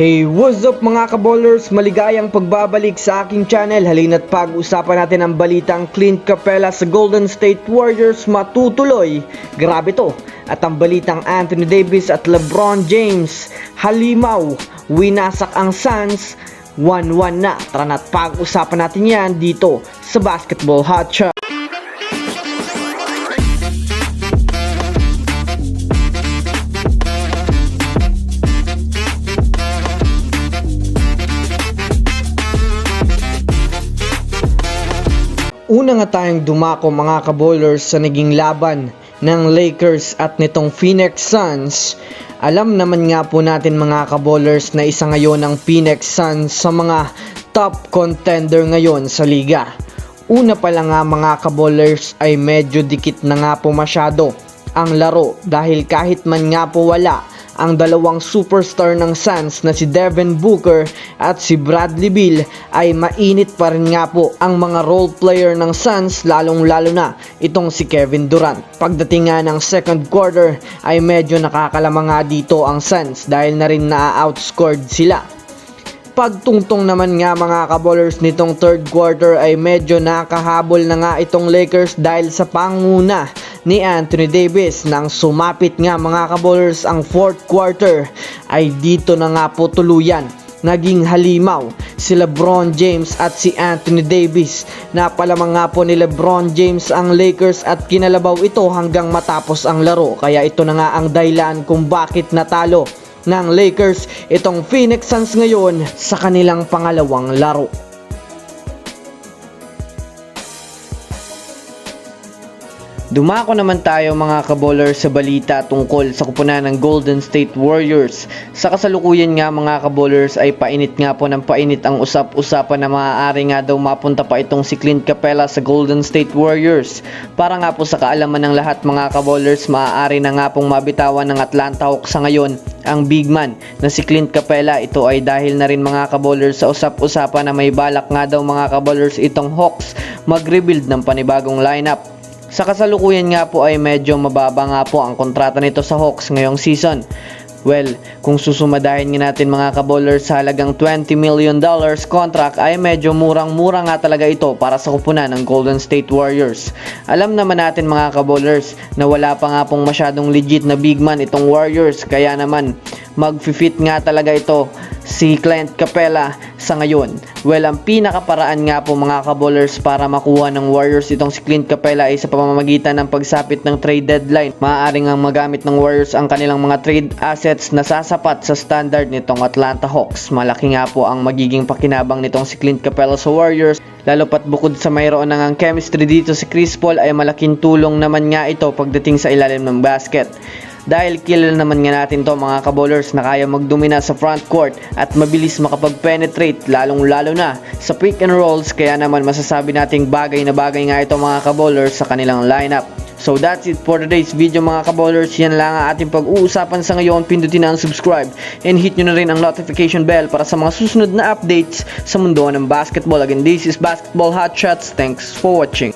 Hey, what's up mga kabowlers? Maligayang pagbabalik sa aking channel. Halina't pag-usapan natin ang balitang Clint Capella sa Golden State Warriors matutuloy. Grabe to. At ang balitang Anthony Davis at LeBron James. Halimaw, winasak ang Suns. 1-1 na. Tara na't pag-usapan natin yan dito sa Basketball Hot Una nga tayong dumako mga kabowlers sa naging laban ng Lakers at nitong Phoenix Suns. Alam naman nga po natin mga kabowlers na isa ngayon ang Phoenix Suns sa mga top contender ngayon sa liga. Una pa lang nga mga kabowlers ay medyo dikit na nga po masyado ang laro dahil kahit man nga po wala ang dalawang superstar ng Suns na si Devin Booker at si Bradley Beal ay mainit pa rin nga po ang mga role player ng Suns lalong lalo na itong si Kevin Durant. Pagdating nga ng second quarter ay medyo nakakalamang nga dito ang Suns dahil na rin na-outscored sila. Pagtungtong naman nga mga kabowlers nitong third quarter ay medyo nakahabol na nga itong Lakers dahil sa panguna ni Anthony Davis nang sumapit nga mga kabowlers ang fourth quarter ay dito na nga po tuluyan naging halimaw si Lebron James at si Anthony Davis. Napalamang nga po ni Lebron James ang Lakers at kinalabaw ito hanggang matapos ang laro. Kaya ito na nga ang dahilan kung bakit natalo ng Lakers itong Phoenix Suns ngayon sa kanilang pangalawang laro. Dumako naman tayo mga kabowler sa balita tungkol sa kupunan ng Golden State Warriors. Sa kasalukuyan nga mga kabowlers ay painit nga po ng painit ang usap-usapan na maaari nga daw mapunta pa itong si Clint Capella sa Golden State Warriors. Para nga po sa kaalaman ng lahat mga kabowlers, maaari na nga pong mabitawan ng Atlanta Hawks sa ngayon ang big man na si Clint Capella. Ito ay dahil na rin mga kabowlers sa usap-usapan na may balak nga daw mga kabowlers itong Hawks mag-rebuild ng panibagong lineup. Sa kasalukuyan nga po ay medyo mababa nga po ang kontrata nito sa Hawks ngayong season. Well, kung susumadahin nga natin mga kabowlers sa halagang 20 million dollars contract ay medyo murang-mura nga talaga ito para sa kupunan ng Golden State Warriors. Alam naman natin mga kabowlers na wala pa nga pong masyadong legit na big man itong Warriors kaya naman mag-fit nga talaga ito si Clint Capella sa ngayon. Well, ang pinakaparaan nga po mga kabowlers para makuha ng Warriors itong si Clint Capella ay sa pamamagitan ng pagsapit ng trade deadline. Maaaring ang magamit ng Warriors ang kanilang mga trade assets na sasapat sa standard nitong Atlanta Hawks. Malaki nga po ang magiging pakinabang nitong si Clint Capella sa Warriors. Lalo pat bukod sa mayroon ng ang chemistry dito si Chris Paul ay malaking tulong naman nga ito pagdating sa ilalim ng basket. Dahil kilala naman nga natin to mga kabowlers na kaya magdomina sa front court at mabilis makapag-penetrate lalong lalo na sa pick and rolls kaya naman masasabi nating bagay na bagay nga ito mga kabowlers sa kanilang lineup. So that's it for today's video mga kabowlers. Yan lang ang ating pag-uusapan sa ngayon. Pindutin na ang subscribe and hit nyo na rin ang notification bell para sa mga susunod na updates sa mundo ng basketball. Again, this is Basketball Hot Shots. Thanks for watching.